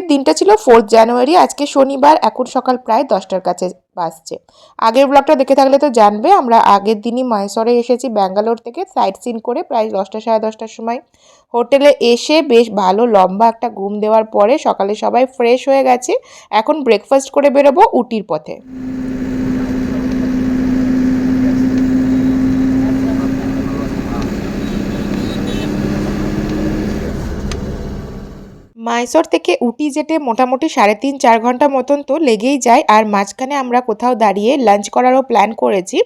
আজকের দিনটা ছিল ফোর্থ জানুয়ারি আজকে শনিবার, এখন সকাল প্রায় দশটার কাছে বাসছে আগের ব্লগটা দেখে থাকলে তো জানবে, আমরা আগের দিনই মহেশ্বরে এসেছি ব্যাঙ্গালোর থেকে সাইট সিন করে প্রায় দশটা, সাড়ে দশটার সময় হোটেলে এসে বেশ ভালো, লম্বা একটা ঘুম দেওয়ার পরে সকালে সবাই ফ্রেশ হয়ে গেছে, এখন ব্রেকফাস্ট করে বেরোবো, উটির পথে। মাইসর থেকে উটি যেতে মোটামুটি সাড়ে তিন, চার ঘণ্টা মতন তো লেগেই যায় আর মাঝখানে আমরা কোথাও দাঁড়িয়ে লাঞ্চ করারও প্ল্যান করেছি।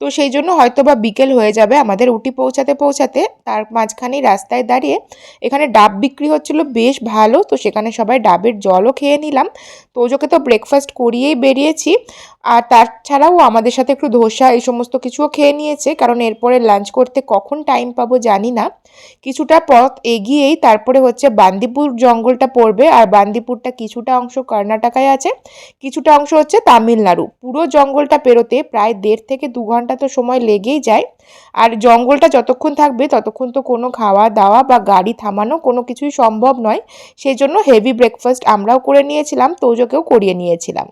তো সেই জন্য হয়তো বা বিকেল হয়ে যাবে আমাদের উটি পৌঁছাতে পৌঁছাতে। তার মাঝখানেই রাস্তায় দাঁড়িয়ে এখানে ডাব বিক্রি হচ্ছিল বেশ ভালো, তো সেখানে সবাই ডাবের জলও খেয়ে নিলাম। তো ওজোকে তো ব্রেকফাস্ট করিয়েই বেরিয়েছি। আর তাছাড়াও আমাদের সাথে একটু ধোসা এই সমস্ত কিছুও খেয়ে নিয়েছে, কারণ এরপরে লাঞ্চ করতে কখন টাইম পাবো জানি না। কিছুটা পথ এগিয়েই তারপরে হচ্ছে বান্দিপুর জঙ্গলটা পড়বে আর বান্দিপুরটা কিছুটা অংশ কর্ণাটকায় আছে, কিছুটা অংশ হচ্ছে তামিলনাড়ু। পুরো জঙ্গলটা পেরোতে প্রায় দেড় থেকে দু ঘণ্টা তো সময় লেগেই যায়। আর জঙ্গলটা যতক্ষণ থাকবে ততক্ষণ তো কোনো খাওয়া দাওয়া বা গাড়ি থামানো কোনো কিছুই সম্ভব নয়। সেই জন্য হেভি ব্রেকফাস্ট আমরাও করে নিয়েছিলাম, তোজোকেও করিয়ে নিয়েছিলাম।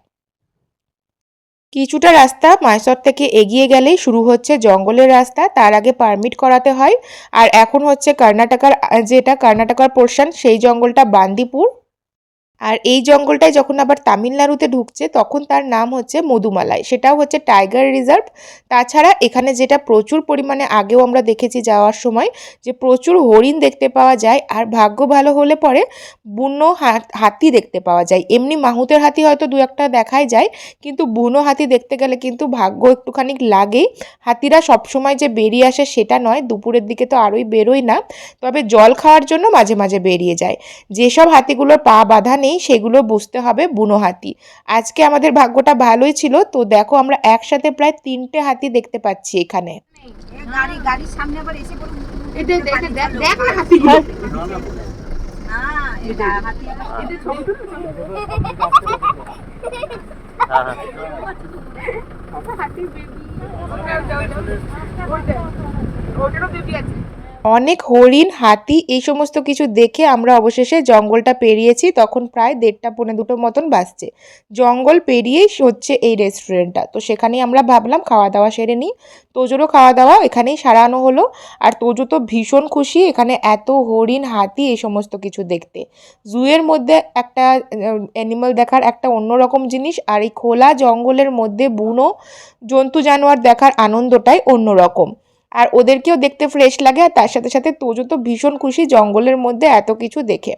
কিছুটা রাস্তা মাইসর থেকে এগিয়ে গেলেই শুরু হচ্ছে জঙ্গলের রাস্তা। তার আগে পারমিট করাতে হয়। আর এখন হচ্ছে কর্ণাটকার, যেটা কর্ণাটকার পোর্শন, সেই জঙ্গলটা বান্দিপুর। আর এই জঙ্গলটায় যখন আবার তামিলনাড়ুতে ঢুকছে, তখন তার নাম হচ্ছে মধুমালাই। সেটাও হচ্ছে টাইগার রিজার্ভ। তাছাড়া এখানে যেটা প্রচুর পরিমাণে আগেও আমরা দেখেছি যাওয়ার সময়, যে প্রচুর হরিণ দেখতে পাওয়া যায় আর ভাগ্য ভালো হলে পরে বুনো হাতি দেখতে পাওয়া যায়। এমনি মাহুতের হাতি হয়তো দু একটা দেখাই যায়, কিন্তু বুনো হাতি দেখতে গেলে কিন্তু ভাগ্য একটুখানি লাগেই হাতিরা সবসময় যে বেরিয়ে আসে সেটা নয়, দুপুরের দিকে তো আরোই বেরোয় না। তবে জল খাওয়ার জন্য মাঝে মাঝে বেরিয়ে যায়। যেসব হাতিগুলোর পা বাঁধা নেই সেগুলো বুঝতে হবে বুনো হাতি। আজকে আমাদের ভাগ্যটা ভালোই ছিল তো দেখো আমরা একসাথে প্রায় তিনটে হাতি দেখতে পাচ্ছি এখানে। গাড়ির সামনে আবার এসে পড়ে অনেক হরিণ, হাতি এই সমস্ত কিছু দেখে আমরা অবশেষে জঙ্গলটা পেরিয়েছি। তখন প্রায় দেড়টা পৌনে দুটো মতন বাজছে। জঙ্গল পেরিয়েই হচ্ছে এই রেস্টুরেন্টটা তো সেখানেই আমরা ভাবলাম খাওয়া দাওয়া সেরে নিই। তোজোরও খাওয়া দাওয়া এখানেই সারানো হলো। আর তোজো তো ভীষণ খুশি এখানে এত হরিণ, হাতি এই সমস্ত কিছু দেখতে। জুয়ের মধ্যে একটা অ্যানিমাল দেখার একটা অন্যরকম জিনিস। আর এই খোলা জঙ্গলের মধ্যে বুনো জন্তু জানোয়ার দেখার আনন্দটাই অন্যরকম। আর ওদেরকেও দেখতে ফ্রেশ লাগে আর তার সাথে সাথে তোজো তো ভীষণ খুশি জঙ্গলের মধ্যে এত কিছু দেখে।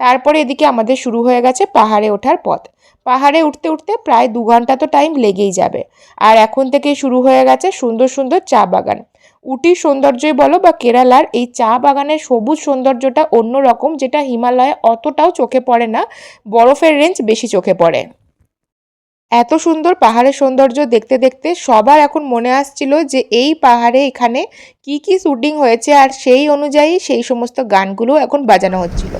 তারপরে এদিকে আমাদের শুরু হয়ে গেছে পাহাড়ে ওঠার পথ। পাহাড়ে উঠতে উঠতে প্রায় দু ঘণ্টা তো টাইম লেগেই যাবে। আর এখন থেকে শুরু হয়ে গেছে সুন্দর সুন্দর চা বাগান। উটির সৌন্দর্যই বলো বা কেরালার এই চা বাগানের সবুজ সৌন্দর্যটা অন্য রকম যেটা হিমালয়ে অতটাও চোখে পড়ে না, বরফের রেঞ্জ বেশি চোখে পড়ে। এত সুন্দর পাহাড়ের সৌন্দর্য দেখতে দেখতে সবার এখন মনে আসছিল যে এই পাহাড়ে এখানে কি কি শুটিং হয়েছে আর সেই অনুযায়ী সেই সমস্ত গানগুলো এখন বাজানো হচ্ছিল।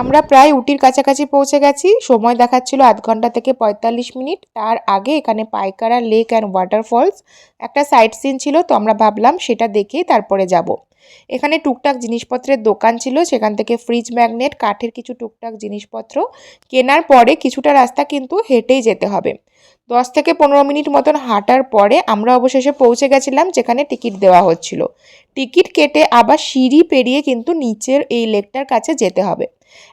আমরা প্রায় উটির কাছাকাছি পৌঁছে গেছি। সময় দেখাচ্ছিল আধ ঘণ্টা থেকে পঁয়তাল্লিশ মিনিট। তার আগে এখানে পাইকারা লেক অ্যান্ড ওয়াটারফলস একটা সাইট সিন ছিল, তো আমরা ভাবলাম সেটা দেখেই তারপরে যাব। এখানে টুকটাক জিনিসপত্রের দোকান ছিল, সেখান থেকে ফ্রিজ ম্যাগনেট, কাঠের কিছু টুকটাক জিনিসপত্র। কেনার পরে কিছুটা রাস্তা কিন্তু হেঁটেই যেতে হবে। দশ থেকে পনেরো মিনিট মতন হাঁটার পরে আমরা অবশেষে পৌঁছে গেছিলাম, যেখানে টিকিট দেওয়া হচ্ছিল। টিকিট কেটে আবার সিঁড়ি পেরিয়ে কিন্তু নিচের এই লেকটার কাছে যেতে হবে।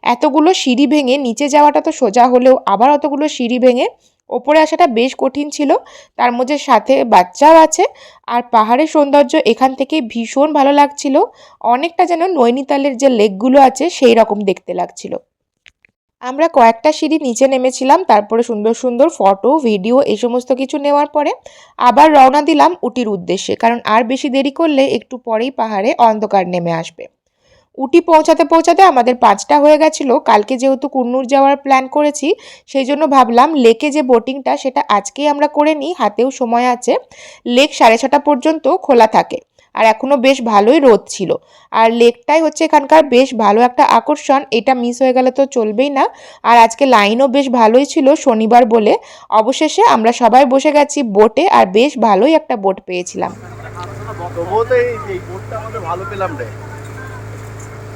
এতগুলো সিঁড়ি ভেঙে নিচে যাওয়াটা তো সোজা হলেও আবার অতগুলো সিঁড়ি ভেঙে ওপরে আসাটা বেশ কঠিন ছিল। তার মধ্যে সাথে বাচ্চাও আছে আর পাহাড়ের সৌন্দর্য এখান থেকে ভীষণ ভালো লাগছিল। অনেকটা যেন নৈনিতালের যে লেকগুলো আছে সেই রকম দেখতে লাগছিল। আমরা কয়েকটা সিঁড়ি নিচে নেমেছিলাম, তারপরে সুন্দর সুন্দর ফটো, ভিডিও এই সমস্ত কিছু নেওয়ার পরে আবার রওনা দিলাম উটির উদ্দেশ্যে। কারণ আর বেশি দেরি করলে একটু পরেই পাহাড়ে অন্ধকার নেমে আসবে। উটি পৌঁছাতে পৌঁছাতে আমাদের পাঁচটা হয়ে গেছিল। কালকে যেহেতু কুন্নুর যাওয়ার প্ল্যান করেছি, সেই জন্য ভাবলাম লেকে যে বোটিংটা সেটা আজকেই আমরা করে নিই, হাতেও সময় আছে। লেক সাড়ে ছটা পর্যন্ত খোলা থাকে। আর এখনও বেশ ভালোই রোদ ছিল। আর লেকটাই হচ্ছে এখানকার বেশ ভালো একটা আকর্ষণ, এটা মিস হয়ে গেলে তো চলবেই না। আর আজকে লাইনও বেশ ভালোই ছিল শনিবার বলে। অবশেষে আমরা সবাই বসে গেছি বোটে আর বেশ ভালোই একটা বোট পেয়েছিলাম।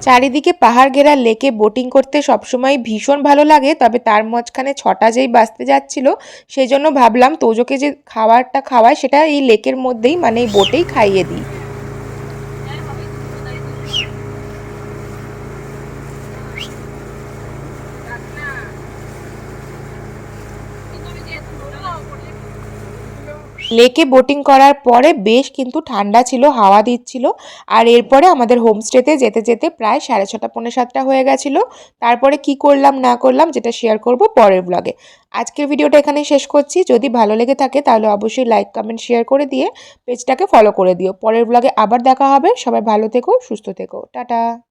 চারিদিকে পাহাড় ঘেরা লেকে বোটিং করতে সবসময় ভীষণ ভালো লাগে, তবে তার মাঝখানে ছটা যেই বাঁচতে যাচ্ছিল সেই জন্য ভাবলাম তোজোকে যে খাবারটা খাওয়ায় সেটা এই লেকের মধ্যেই মানে এই বোটেই খাইয়ে দিই। লেকে বোটিং করার পরে বেশ কিন্তু ঠান্ডা ছিল, হাওয়া দিচ্ছিল। আর এরপরে আমাদের হোমস্টেতে যেতে যেতে প্রায় সাড়ে ছটা, পৌনে সাতটা হয়ে গেছিল। তারপরে কি করলাম, না করলাম যেটা শেয়ার করব পরের ব্লগে আজকের ভিডিওটা এখানেই শেষ করছি। যদি ভালো লেগে থাকে তাহলে অবশ্যই লাইক কমেন্ট শেয়ার করে দিয়ে পেজটাকে ফলো করে দিও। পরের ব্লগে আবার দেখা হবে। সবাই ভালো থেকো, সুস্থ থেকো। টাটা।